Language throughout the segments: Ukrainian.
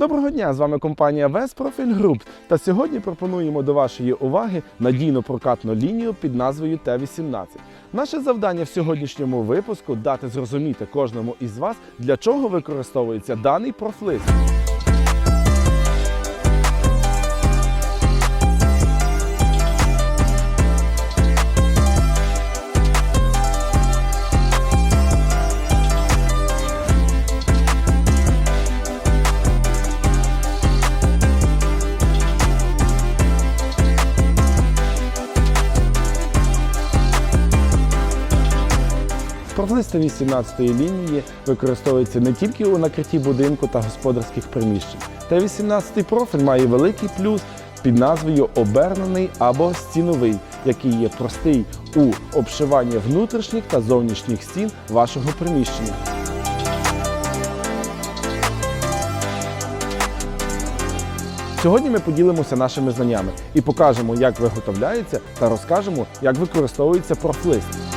Доброго дня! З вами компанія Веспрофіль Груп. Та сьогодні пропонуємо до вашої уваги надійну прокатну лінію під назвою Т-18. Наше завдання в сьогоднішньому випуску дати зрозуміти кожному із вас, для чого використовується даний профлист. Профлист 18 лінії використовується не тільки у накритті будинку та господарських приміщень. Т-18 профіль має великий плюс під назвою обернений або стіновий, який є простий у обшиванні внутрішніх та зовнішніх стін вашого приміщення. Сьогодні ми поділимося нашими знаннями і покажемо, як виготовляється, та розкажемо, як використовується профлист.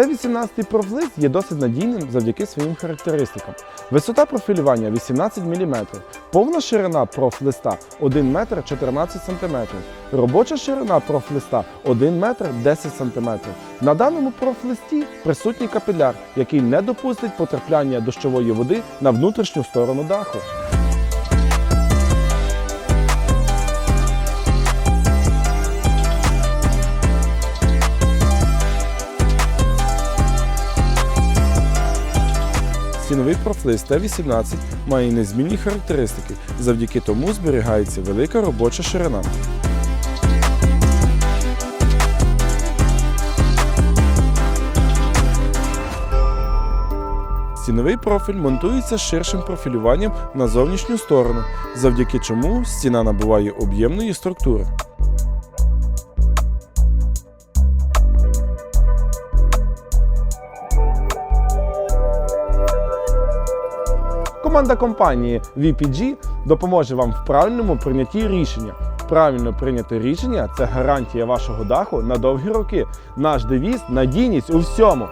Т-18 профлист є досить надійним завдяки своїм характеристикам. Висота профілювання 18 мм, повна ширина профлиста 1 метр 14 см, робоча ширина профлиста 1 метр 10 см. На даному профлисті присутній капіляр, який не допустить потрапляння дощової води на внутрішню сторону даху. Стіновий профлист Т-18 має незмінні характеристики, завдяки тому зберігається велика робоча ширина. Стіновий профіль монтується з ширшим профілюванням на зовнішню сторону, завдяки чому стіна набуває об'ємної структури. Команда компанії VPG допоможе вам в правильному прийнятті рішення. Правильно прийняти рішення це гарантія вашого даху на довгі роки. Наш девіз надійність у всьому.